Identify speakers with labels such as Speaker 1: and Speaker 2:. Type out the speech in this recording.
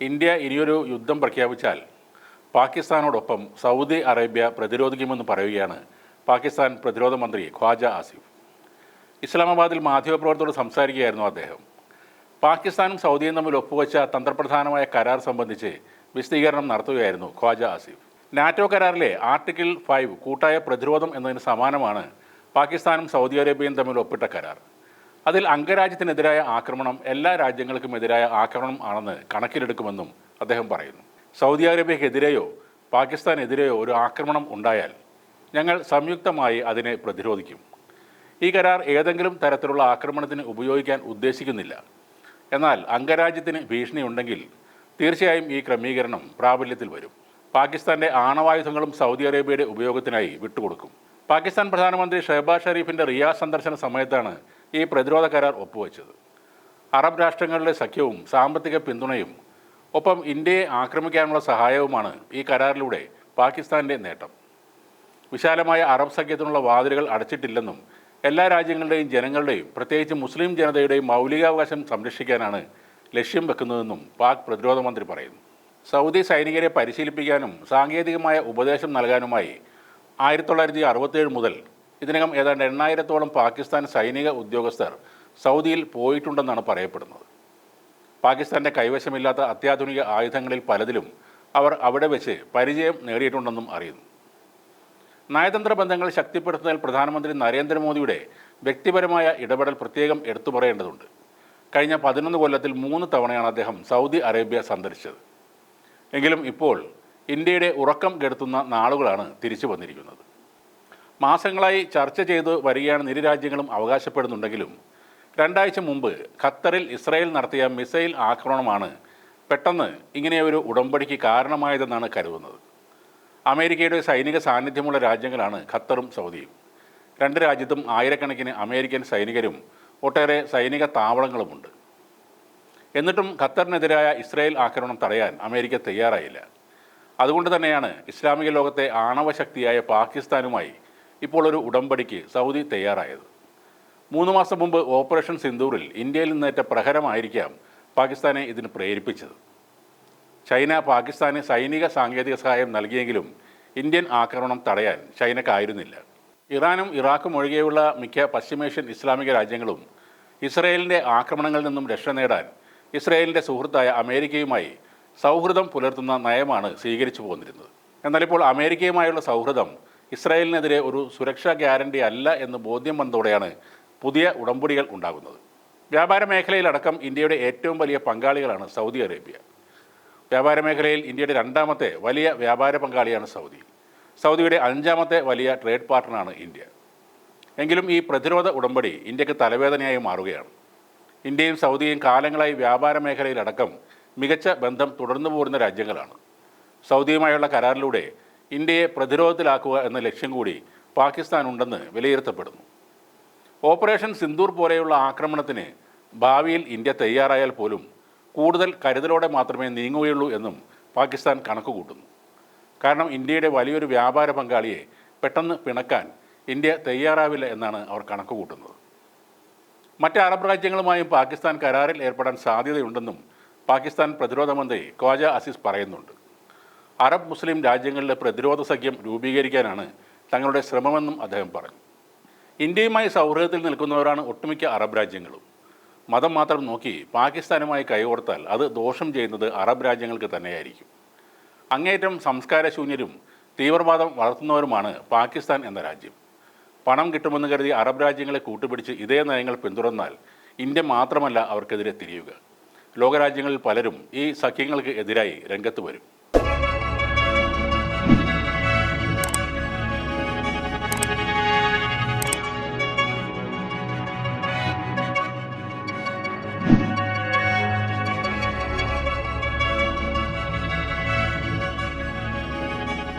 Speaker 1: India ഇനിയൊരു യുദ്ധം പ്രഖ്യാപിച്ചാൽ പാകിസ്ഥാനോടൊപ്പം Saudi Arabia പ്രതിരോധിക്കുമെന്ന് പറയുകയാണ് പാകിസ്ഥാൻ പ്രതിരോധ മന്ത്രി ഖ്വാജ ആസിഫ്. ഇസ്ലാമാബാദിൽ മാധ്യമപ്രവർത്തകരോട് സംസാരിക്കുകയായിരുന്നു അദ്ദേഹം. പാകിസ്ഥാനും സൗദിയും തമ്മിൽ ഒപ്പുവെച്ച തന്ത്രപ്രധാനമായ കരാർ സംബന്ധിച്ച് വിശദീകരണം നടത്തുകയായിരുന്നു ഖ്വാജ ആസിഫ്. നാറ്റോ കരാറിലെ ആർട്ടിക്കിൾ ഫൈവ് കൂട്ടായ പ്രതിരോധം എന്നതിന് സമാനമാണ് പാകിസ്ഥാനും സൗദി അറേബ്യയും തമ്മിൽ ഒപ്പിട്ട കരാർ. അതിൽ അംഗരാജ്യത്തിനെതിരായ ആക്രമണം എല്ലാ രാജ്യങ്ങൾക്കും എതിരായ ആക്രമണം ആണെന്ന് കണക്കിലെടുക്കുമെന്നും അദ്ദേഹം പറയുന്നു. സൗദി അറേബ്യക്കെതിരെയോ പാകിസ്ഥാനെതിരെയോ ഒരു ആക്രമണം ഉണ്ടായാൽ ഞങ്ങൾ സംയുക്തമായി അതിനെ പ്രതിരോധിക്കും. ഈ കരാർ ഏതെങ്കിലും തരത്തിലുള്ള ആക്രമണത്തിന് ഉപയോഗിക്കാൻ ഉദ്ദേശിക്കുന്നില്ല. എന്നാൽ അംഗരാജ്യത്തിന് ഭീഷണിയുണ്ടെങ്കിൽ തീർച്ചയായും ഈ ക്രമീകരണം പ്രാബല്യത്തിൽ വരും. പാകിസ്ഥാന്റെ ആണവായുധങ്ങളും സൗദി അറേബ്യയുടെ ഉപയോഗത്തിനായി വിട്ടുകൊടുക്കും. പാകിസ്ഥാൻ പ്രധാനമന്ത്രി ഷെഹബാസ് ഷെരീഫിന്റെ റിയാദ് സന്ദർശന സമയത്താണ് ഈ പ്രതിരോധ കരാർ ഒപ്പുവെച്ചത്. അറബ് രാഷ്ട്രങ്ങളുടെ സഖ്യവും സാമ്പത്തിക പിന്തുണയും ഒപ്പം ഇന്ത്യയെ ആക്രമിക്കാനുള്ള സഹായവുമാണ് ഈ കരാറിലൂടെ പാകിസ്ഥാന്റെ നേട്ടം. വിശാലമായ അറബ് സഖ്യത്തിനുള്ള വാതിലുകൾ അടച്ചിട്ടില്ലെന്നും എല്ലാ രാജ്യങ്ങളുടെയും ജനങ്ങളുടെയും പ്രത്യേകിച്ച് മുസ്ലിം ജനതയുടെയും മൗലികാവകാശം സംരക്ഷിക്കാനാണ് ലക്ഷ്യം വെക്കുന്നതെന്നും പാക് പ്രതിരോധ മന്ത്രി പറയുന്നു. സൗദി സൈനികരെ പരിശീലിപ്പിക്കാനും സാങ്കേതികമായ ഉപദേശം നൽകാനുമായി ആയിരത്തി തൊള്ളായിരത്തി അറുപത്തേഴ് മുതൽ ഇതിനകം ഏതാണ്ട് എണ്ണായിരത്തോളം പാകിസ്ഥാൻ സൈനിക ഉദ്യോഗസ്ഥർ സൗദിയിൽ പോയിട്ടുണ്ടെന്നാണ് പറയപ്പെടുന്നത്. പാകിസ്ഥാന്റെ കൈവശമില്ലാത്ത അത്യാധുനിക ആയുധങ്ങളിൽ പലതിലും അവർ അവിടെ വെച്ച് പരിചയം നേടിയിട്ടുണ്ടെന്നും അറിയുന്നു. നയതന്ത്ര ബന്ധങ്ങൾ ശക്തിപ്പെടുത്തുന്നതിൽ പ്രധാനമന്ത്രി നരേന്ദ്രമോദിയുടെ വ്യക്തിപരമായ ഇടപെടൽ പ്രത്യേകം എടുത്തു പറയേണ്ടതുണ്ട്. കഴിഞ്ഞ പതിനൊന്ന് കൊല്ലത്തിൽ മൂന്ന് തവണയാണ് അദ്ദേഹം സൗദി അറേബ്യ സന്ദർശിച്ചത്. എങ്കിലും ഇപ്പോൾ ഇന്ത്യയുടെ ഉറക്കം കെടുത്തുന്ന നാളുകളാണ് തിരിച്ചു വന്നിരിക്കുന്നത്. മാസങ്ങളായി ചർച്ച ചെയ്തു വരികയാണ് ഇരു രാജ്യങ്ങളും അവകാശപ്പെടുന്നുണ്ടെങ്കിലും രണ്ടാഴ്ച മുമ്പ് ഖത്തറിൽ ഇസ്രായേൽ നടത്തിയ മിസൈൽ ആക്രമണമാണ് പെട്ടെന്ന് ഇങ്ങനെയൊരു ഉടമ്പടിക്ക് കാരണമായതെന്നാണ് കരുതുന്നത്. അമേരിക്കയുടെ സൈനിക സാന്നിധ്യമുള്ള രാജ്യങ്ങളാണ് ഖത്തറും സൗദിയും. രണ്ട് രാജ്യത്തും ആയിരക്കണക്കിന് അമേരിക്കൻ സൈനികരും ഒട്ടേറെ സൈനിക താവളങ്ങളുമുണ്ട്. എന്നിട്ടും ഖത്തറിനെതിരായ ഇസ്രായേൽ ആക്രമണം തടയാൻ അമേരിക്ക തയ്യാറായില്ല. അതുകൊണ്ട് തന്നെയാണ് ഇസ്ലാമിക ലോകത്തെ ആണവശക്തിയായ പാകിസ്ഥാനുമായി ഇപ്പോൾ ഒരു ഉടമ്പടിക്ക് സൗദി തയ്യാറായത്. മൂന്ന് മാസം മുമ്പ് ഓപ്പറേഷൻ സിന്ദൂറിൽ ഇന്ത്യയിൽ നിന്നേറ്റ പ്രഹരമായിരിക്കാം പാകിസ്ഥാനെ ഇതിന് പ്രേരിപ്പിച്ചത്. ചൈന പാകിസ്ഥാന് സൈനിക സാങ്കേതിക സഹായം നൽകിയെങ്കിലും ഇന്ത്യൻ ആക്രമണം തടയാൻ ചൈനക്കായിരുന്നില്ല. ഇറാനും ഇറാഖും ഒഴികെയുള്ള മിക്ക പശ്ചിമേഷ്യൻ ഇസ്ലാമിക രാജ്യങ്ങളും ഇസ്രയേലിന്റെ ആക്രമണങ്ങളിൽ നിന്നും രക്ഷ നേടാൻ ഇസ്രയേലിന്റെ സുഹൃത്തായ അമേരിക്കയുമായി സൗഹൃദം പുലർത്തുന്ന നയമാണ് സ്വീകരിച്ചു പോന്നിരുന്നത്. എന്നാൽ ഇപ്പോൾ അമേരിക്കയുമായുള്ള സൗഹൃദം ഇസ്രായേലിനെതിരെ ഒരു സുരക്ഷാ ഗ്യാരണ്ടി അല്ല എന്ന് ബോധ്യം വന്നതോടെയാണ് പുതിയ ഉടമ്പടികൾ ഉണ്ടാകുന്നത്. വ്യാപാര മേഖലയിലടക്കം ഇന്ത്യയുടെ ഏറ്റവും വലിയ പങ്കാളികളാണ് സൗദി അറേബ്യ. വ്യാപാര മേഖലയിൽ ഇന്ത്യയുടെ രണ്ടാമത്തെ വലിയ വ്യാപാര പങ്കാളിയാണ് സൗദി. സൗദിയുടെ അഞ്ചാമത്തെ വലിയ ട്രേഡ് പാർട്ണറാണ് ഇന്ത്യ. എങ്കിലും ഈ പ്രതിരോധ ഉടമ്പടി ഇന്ത്യയ്ക്ക് തലവേദനയായി മാറുകയാണ്. ഇന്ത്യയും സൗദിയും കാലങ്ങളായി വ്യാപാര മേഖലയിലടക്കം മികച്ച ബന്ധം തുടർന്നു പോരുന്ന രാജ്യങ്ങളാണ്. സൗദിയുമായുള്ള കരാറിലൂടെ ഇന്ത്യയെ പ്രതിരോധത്തിലാക്കുക എന്ന ലക്ഷ്യം കൂടി പാകിസ്ഥാൻ ഉണ്ടെന്ന് വിലയിരുത്തപ്പെടുന്നു. ഓപ്പറേഷൻ സിന്ദൂർ പോലെയുള്ള ആക്രമണത്തിന് ഭാവിയിൽ ഇന്ത്യ തയ്യാറായാൽ പോലും കൂടുതൽ കരുതലോടെ മാത്രമേ നീങ്ങുകയുള്ളൂ എന്നും പാകിസ്ഥാൻ കണക്കുകൂട്ടുന്നു. കാരണം ഇന്ത്യയുടെ വലിയൊരു വ്യാപാര പങ്കാളിയെ പെട്ടെന്ന് പിണക്കാൻ ഇന്ത്യ തയ്യാറാവില്ല എന്നാണ് അവർ കണക്കുകൂട്ടുന്നത്. മറ്റ് അറബ് രാജ്യങ്ങളുമായും പാകിസ്ഥാൻ കരാറിൽ ഏർപ്പെടാൻ സാധ്യതയുണ്ടെന്നും പാകിസ്ഥാൻ പ്രതിരോധ മന്ത്രി ഖ്വാജ അസീസ് പറയുന്നുണ്ട്. അറബ് മുസ്ലിം രാജ്യങ്ങളിലെ പ്രതിരോധ സഖ്യം രൂപീകരിക്കാനാണ് തങ്ങളുടെ ശ്രമമെന്നും അദ്ദേഹം പറഞ്ഞു. ഇന്ത്യയുമായി സൗഹൃദത്തിൽ നിൽക്കുന്നവരാണ് ഒട്ടുമിക്ക അറബ് രാജ്യങ്ങളും. മതം മാത്രം നോക്കി പാകിസ്ഥാനുമായി കൈകോർത്താൽ അത് ദോഷം ചെയ്യുന്നത് അറബ് രാജ്യങ്ങൾക്ക് തന്നെയായിരിക്കും. അങ്ങേറ്റം സംസ്കാരശൂന്യരും തീവ്രവാദം വളർത്തുന്നവരുമാണ് പാകിസ്ഥാൻ എന്ന രാജ്യം. പണം കിട്ടുമെന്ന് കരുതി അറബ് രാജ്യങ്ങളെ കൂട്ടുപിടിച്ച് ഇതേ നയങ്ങൾ പിന്തുടർന്നാൽ ഇന്ത്യ മാത്രമല്ല അവർക്കെതിരെ തിരിയുക. ലോകരാജ്യങ്ങളിൽ പലരും ഈ സഖ്യങ്ങൾക്ക് എതിരായി രംഗത്ത് വരും.